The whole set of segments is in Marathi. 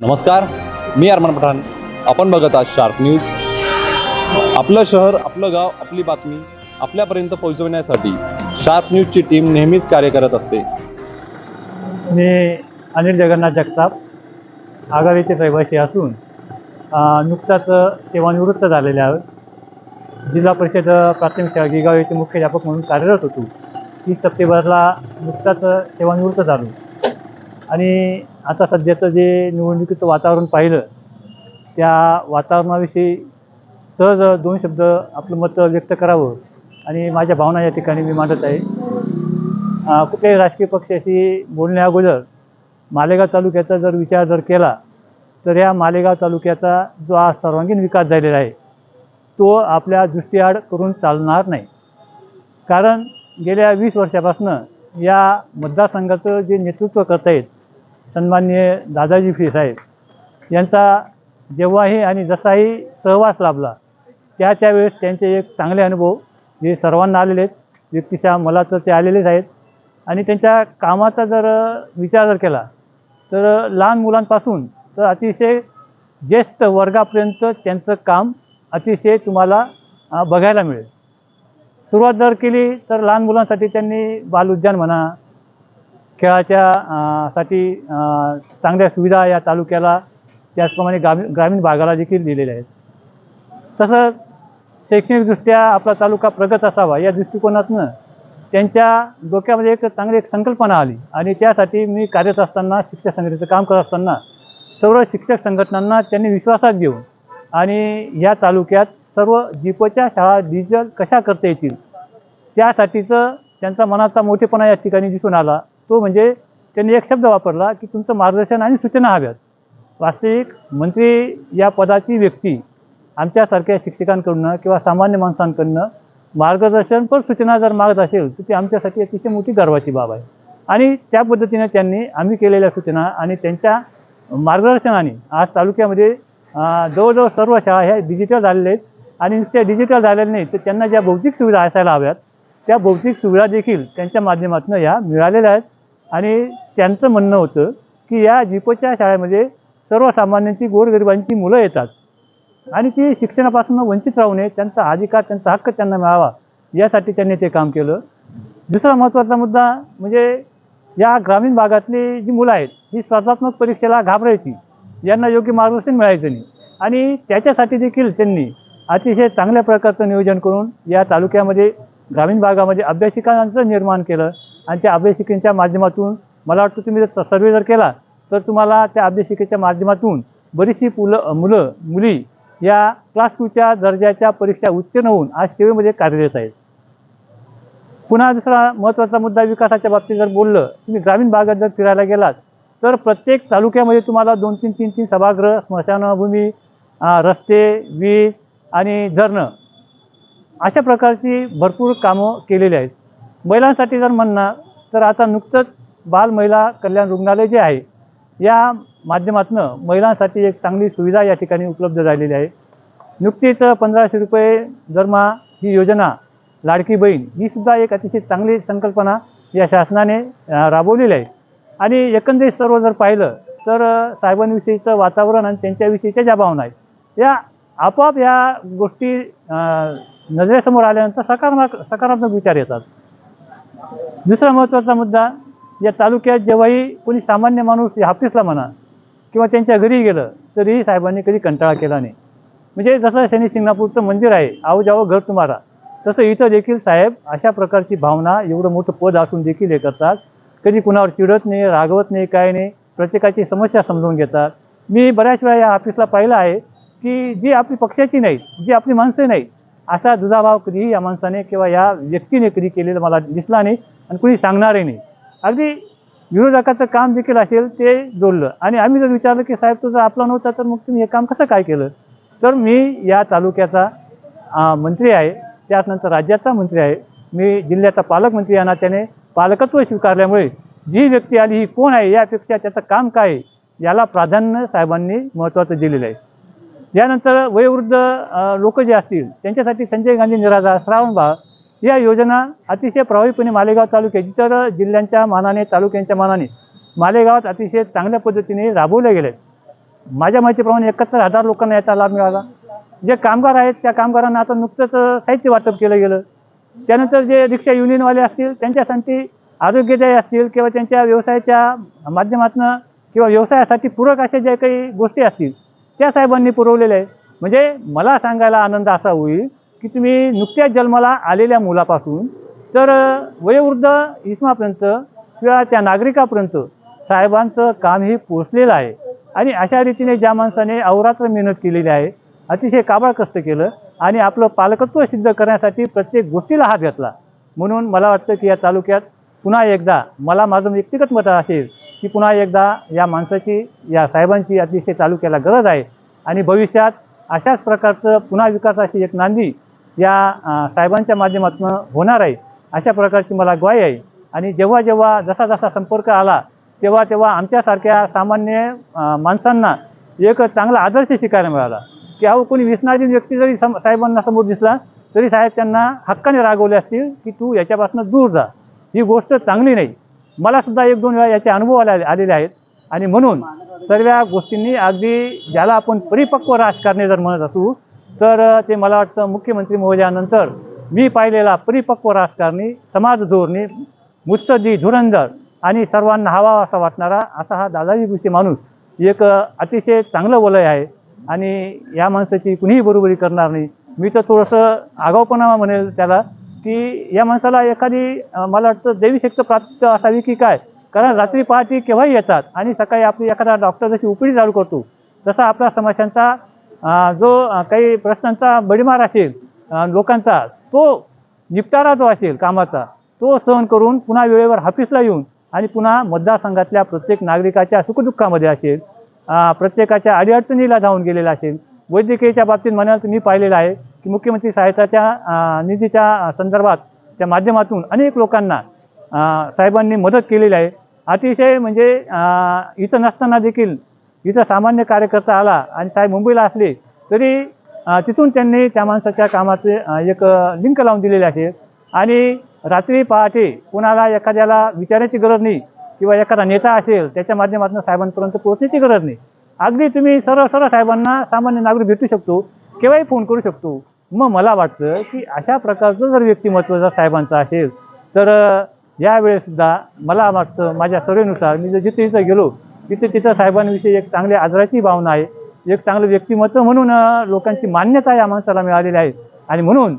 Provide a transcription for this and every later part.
नमस्कार मी अरमान पठाण. आपण बघत आहात शार्प न्यूज आपलं शहर आपलं गाव आपली बातमी आपल्यापर्यंत पोहोचवण्यासाठी शार्प न्यूजची टीम नेहमीच कार्य करत असते. मी अनिल जगन्नाथ जगताप. आघाडीचे रहिवासी असून नुकताच सेवानिवृत्त झालेले आहोत. जिल्हा परिषद प्राथमिक शाळा गिगाव येथे मुख्याध्यापक म्हणून कार्यरत होतो. तीस सप्टेंबरला नुकताच सेवानिवृत्त झालो. आणि आता सध्याचं जे निवडणुकीचं वातावरण पाहिलं त्या वातावरणाविषयी सहज दोन शब्द आपलं मत व्यक्त करावं आणि माझ्या भावना या ठिकाणी मी मांडत आहे. कुठल्याही राजकीय पक्षाशी बोलण्या अगोदर मालेगाव तालुक्याचा जर विचार जर केला तर या मालेगाव तालुक्याचा जो आज सर्वांगीण विकास झालेला आहे तो आपल्या दृष्टीआड करून चालणार नाही. कारण गेल्या वीस वर्षापासून या मतदारसंघाचं जे नेतृत्व करता येईल सन्माननीय दादाजी फिसाहेब यांचा जेव्हाही आणि जसाही सहवास लाभला त्या त्यावेळेस त्यांचे एक चांगले अनुभव जे सर्वांना आलेले आहेत. व्यक्तिशः मला तर ते आलेलेच आहेत. आणि त्यांच्या कामाचा जर विचार जर केला तर लहान मुलांपासून तर अतिशय ज्येष्ठ वर्गापर्यंत त्यांचं काम अतिशय तुम्हाला बघायला मिळेल. सुरुवात जर केली तर लहान मुलांसाठी त्यांनी बाल उद्यान म्हणा खेळाच्या साठी चांगल्या सुविधा या तालुक्याला त्याचप्रमाणे ग्रामीण ग्रामीण भागाला देखील दिलेल्या आहेत. तसंच शैक्षणिकदृष्ट्या आपला तालुका प्रगत असावा या दृष्टिकोनातनं त्यांच्या डोक्यामध्ये एक चांगली एक संकल्पना आली आणि त्यासाठी मी कार्यरत असताना शिक्षक संघटनेचं काम करत असताना सर्व शिक्षक संघटनांना त्यांनी विश्वासात घेऊन आणि या तालुक्यात सर्व जीपच्या शाळा डिजिटल कशा करता येतील त्यासाठीचं त्यांचा मनाचा मोठेपणा या ठिकाणी दिसून आला. तो म्हणजे त्यांनी एक शब्द वापरला की तुमचं मार्गदर्शन आणि सूचना हव्यात. वास्तविक मंत्री या पदाची व्यक्ती आमच्यासारख्या शिक्षकांकडनं किंवा सामान्य माणसांकडनं मार्गदर्शन पण सूचना जर मागत असेल तर ती आमच्यासाठी अतिशय मोठी गर्वाची बाब आहे. आणि त्या पद्धतीने त्यांनी आम्ही केलेल्या सूचना आणि त्यांच्या मार्गदर्शनाने आज तालुक्यामध्ये जवळजवळ सर्व शाळा ह्या डिजिटल झालेल्या आहेत. आणि नुसत्या डिजिटल झालेल्या नाहीत तर त्यांना ज्या भौतिक सुविधा असायला हव्यात त्या भौतिक सुविधा देखील त्यांच्या माध्यमातून या मिळालेल्या आहेत. आणि त्यांचं म्हणणं होतं की या जिपच्या शाळेमध्ये सर्वसामान्यांची गोरगरिबांची मुलं येतात. आणि ती शिक्षणापासून वंचित राहू नये त्यांचा अधिकार त्यांचा हक्क त्यांना मिळावा यासाठी त्यांनी ते काम केलं. दुसरा महत्त्वाचा मुद्दा म्हणजे या ग्रामीण भागातली जी मुलं आहेत ही स्पर्धात्मक परीक्षेला घाबरायची. यांना योग्य मार्गदर्शन मिळायचं नाही. आणि त्याच्यासाठी देखील त्यांनी अतिशय चांगल्या प्रकारचं नियोजन करून या तालुक्यामध्ये ग्रामीण भागामध्ये अभ्यासिकांचं निर्माण केलं. आणि त्या अभ्यासिकेच्या माध्यमातून मला वाटतं तुम्ही जर सर्वे जर केला तर तुम्हाला त्या अभ्यासिकेच्या माध्यमातून बरीचशी पुलं मुलं मुली या क्लास टूच्या दर्जाच्या परीक्षा उत्तीर्ण होऊन आज सेवेमध्ये कार्यरत आहेत. पुन्हा दुसरा महत्त्वाचा मुद्दा विकासाच्या बाबतीत जर बोललं तुम्ही ग्रामीण भागात जर फिरायला गेलात तर प्रत्येक तालुक्यामध्ये तुम्हाला दोन तीन तीन तीन सभागृह स्मशानभूमी रस्ते वीज आणि धरणं अशा प्रकारची भरपूर कामं केलेली आहेत. महिलांसाठी जर म्हणणं तर आता नुकतंच बाल महिला कल्याण रुग्णालय जे आहे या माध्यमातून महिलांसाठी एक चांगली सुविधा या ठिकाणी उपलब्ध झालेली आहे. नुकतीच पंधराशे रुपये दरमहा ही योजना लाडकी बहीण ही सुद्धा एक अतिशय चांगली संकल्पना या शासनाने राबवलेली आहे. आणि एकंदरीत सर्व जर पाहिलं तर साहेबांविषयीचं वातावरण आणि त्यांच्याविषयीच्या ज्या भावना आहेत या आपोआप या गोष्टी नजरेसमोर आल्यानंतर सकारात्मक सकारात्मक विचार येतात. दुसरा महत्त्वाचा मुद्दा या तालुक्यात जेव्हाही कोणी सामान्य माणूस या ऑफिसला म्हणा किंवा त्यांच्या घरी गेलं तरीही साहेबांनी कधी कंटाळा केला नाही. म्हणजे जसं शनी शिंगणापूरचं मंदिर आहे आहो जावं घर तुम्हाला तसं इथं देखील साहेब अशा प्रकारची भावना एवढं मोठं पद असून देखील हे करतात. कधी कुणावर चिडत नाही रागवत नाही काय नाही प्रत्येकाची समस्या समजून घेतात. मी बऱ्याच वेळा या ऑफिसला पाहिलं आहे की जी आपली पक्षाची नाही जी आपली माणसं नाही असा दुजाभाव कधीही या माणसाने किंवा या व्यक्तीने कधी केलेला मला दिसला नाही आणि कुणी सांगणारही नाही. अगदी विरोधकाचं काम देखील असेल ते जोडलं. आणि आम्ही जर विचारलं की साहेब तुझा आपला नव्हता तर मग तुम्ही हे काम कसं काय केलं? तर मी या तालुक्याचा मंत्री आहे त्यानंतर राज्याचा मंत्री आहे. मी जिल्ह्याचा पालकमंत्री या नात्याने पालकत्व स्वीकारल्यामुळे जी व्यक्ती आली ही कोण आहे यापेक्षा त्याचं काम काय आहे याला प्राधान्य साहेबांनी महत्त्वाचं दिलेलं आहे. यानंतर वयोवृद्ध लोक जे असतील त्यांच्यासाठी संजय गांधी निराधार श्रावणबाळ या योजना अतिशय प्रभावीपणे मालेगाव तालुक्यात इतर जिल्ह्यांच्या मानाने तालुक्यांच्या मानाने मालेगावात अतिशय चांगल्या पद्धतीने राबवल्या गेल्या माझ्या माहितीप्रमाणे एकाहत्तर हजार लोकांना याचा लाभ मिळाला. जे कामगार आहेत त्या कामगारांना आता नुकतंच साहित्य वाटप केलं गेलं. त्यानंतर जे रिक्षा युनियनवाले असतील त्यांच्यासाठी आरोग्यदायी असतील किंवा त्यांच्या व्यवसायाच्या माध्यमातून किंवा व्यवसायासाठी पूरक अशा ज्या काही गोष्टी असतील त्या साहेबांनी पुरवलेलं आहे. म्हणजे मला सांगायला आनंद असा होईल की तुम्ही नुकत्याच जन्माला आलेल्या मुलापासून तर वयोवृद्ध इसमापर्यंत किंवा त्या नागरिकापर्यंत साहेबांचं काम हे पोचलेलं आहे. आणि अशा रीतीने ज्या माणसाने अवरात्र मेहनत केलेली आहे अतिशय काबाळ कष्ट केलं आणि आपलं पालकत्व सिद्ध करण्यासाठी प्रत्येक गोष्टीला हात घातला. म्हणून मला वाटतं की या तालुक्यात पुन्हा एकदा मला माझं व्यक्तिगत मत असेल की पुन्हा एकदा या माणसाची या साहेबांची अतिशय तालुक्याला गरज आहे. आणि भविष्यात अशाच प्रकारचं पुन्हा विकासाची एक नांदी या साहेबांच्या माध्यमातून होणार आहे अशा प्रकारची मला ग्वाही आहे. आणि जेव्हा जेव्हा जसा जसा संपर्क आला तेव्हा तेव्हा आमच्यासारख्या सामान्य माणसांना एक चांगला आदर्श शिकायला मिळाला. की अहो कोणी विसनाधीन व्यक्ती जरी सम साहेबांना समोर दिसला तरी साहेब त्यांना हक्काने रागवले असतील की तू याच्यापासून दूर जा. ही गोष्ट चांगली नाही. मला सुद्धा एक दोन वेळा याचे अनुभव आले आलेले आहेत. आणि म्हणून सर्व गोष्टींनी अगदी ज्याला आपण परिपक्व राजकारणी जर म्हणत असू तर ते मला वाटतं मुख्यमंत्री महोदयानंतर मी पाहिलेला परिपक्व राजकारणी समाज धोरणी मुत्सद्दी धुरंधर आणि सर्वांना हवा असा वाटणारा असा हा दादाजी भुसे माणूस एक अतिशय चांगलं वलय आहे. आणि या माणसाची कुणीही बरोबरी करणार नाही. मी तर थोडंसं आगाऊपणा म्हणेल त्याला. की या माणसाला एखादी मला वाटतं दैवीशक्त प्राप्त असावी की काय? कारण रात्री पहाटे केव्हाही येतात आणि सकाळी आपली एखादा डॉक्टर जशी उपडी चालू करतो तसा आपला समस्यांचा जो काही प्रश्नांचा बडीमार असेल लोकांचा तो निपटारा जो असेल कामाचा तो सहन करून पुन्हा वेळेवर हाफिसला येऊन आणि पुन्हा मतदारसंघातल्या प्रत्येक नागरिकाच्या सुखदुःखामध्ये असेल प्रत्येकाच्या अडीअडचणीला धावून गेलेला असेल. वैद्यकीयच्या बाबतीत म्हणाल तर मी पाहिलेलं आहे की मुख्यमंत्री सहायताच्या निधीच्या संदर्भात त्या माध्यमातून अनेक लोकांना साहेबांनी मदत केलेली आहे. अतिशय म्हणजे इथं नसताना देखील इथं सामान्य कार्यकर्ता आला आणि साहेब मुंबईला असले तरी तिथून त्यांनी त्या माणसाच्या कामाचे एक लिंक लावून दिलेले असेल आणि रात्री पहाटे कोणाला एखाद्याला विचारायची गरज नाही किंवा एखादा नेता असेल त्याच्या माध्यमातून साहेबांपर्यंत पोहोचण्याची गरज नाही. अगदी तुम्ही सरळ सरळ साहेबांना सामान्य नागरिक भेटू शकतो. केव्हाही फोन करू शकतो. मग मला वाटतं की अशा प्रकारचं जर व्यक्तिमत्व जर साहेबांचं असेल तर यावेळेसुद्धा मला वाटतं माझ्या सवयीनुसार मी जर जिथे जिथं गेलो तिथे तिथं साहेबांविषयी एक चांगली आदराची भावना आहे एक चांगलं व्यक्तिमत्व म्हणून लोकांची मान्यता या माणसाला मिळालेली आहे. आणि म्हणून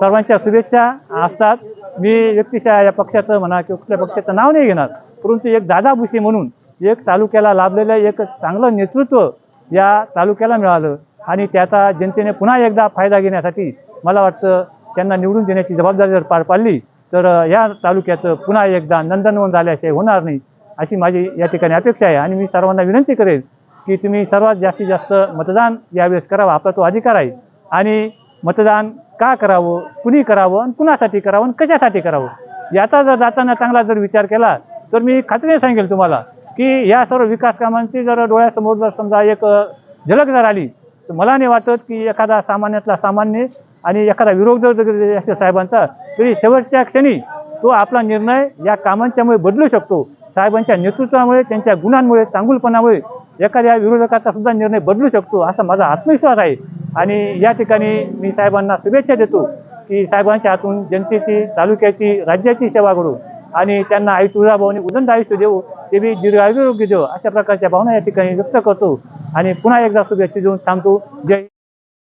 सर्वांच्या शुभेच्छा असतात. मी व्यक्तिशा या पक्षाचं म्हणा किंवा कुठल्या पक्षाचं नाव नाही घेणार परंतु एक दादा भुसे म्हणून एक तालुक्याला लाभलेलं एक चांगलं नेतृत्व या तालुक्याला मिळालं. आणि त्याचा जनतेने पुन्हा एकदा फायदा घेण्यासाठी मला वाटतं त्यांना निवडून देण्याची जबाबदारी जर पार पाडली तर या तालुक्याचं पुन्हा एकदा नंदनवन झाल्याशिवाय होणार नाही अशी माझी या ठिकाणी अपेक्षा आहे. आणि मी सर्वांना विनंती करेन की तुम्ही सर्वात जास्तीत जास्त मतदान यावेळेस करावं. आपला तो अधिकार आहे. आणि मतदान का करावं कुणी करावं आणि कुणासाठी करावं आणि कशासाठी करावं याचा जर जाताना चांगला जर विचार केला तर मी खात्रीने सांगेल तुम्हाला की या सर्व विकास कामांची जर डोळ्यासमोर जर समजा एक झलक जर आली मला नाही वाटत की एखादा सामान्यातला सामान्य आणि एखादा विरोध जर असेल साहेबांचा तरी शेवटच्या क्षणी तो आपला निर्णय या कामांच्यामुळे बदलू शकतो. साहेबांच्या नेतृत्वामुळे त्यांच्या गुणांमुळे चांगुलपणामुळे एखाद्या विरोधकाचा सुद्धा निर्णय बदलू शकतो असा माझा आत्मविश्वास आहे. आणि या ठिकाणी मी साहेबांना शुभेच्छा देतो की साहेबांच्या हातून जनतेची तालुक्याची राज्याची सेवा करू आणि त्यांना आई तुळजाभवानी उदंड आयुष्य देऊ ते बी दीर्घ आरोग्य देऊ अशा प्रकारच्या भावना या ठिकाणी व्यक्त करतो. आणि पुन्हा एकदा शुभेच्छा देऊन थांबतो जय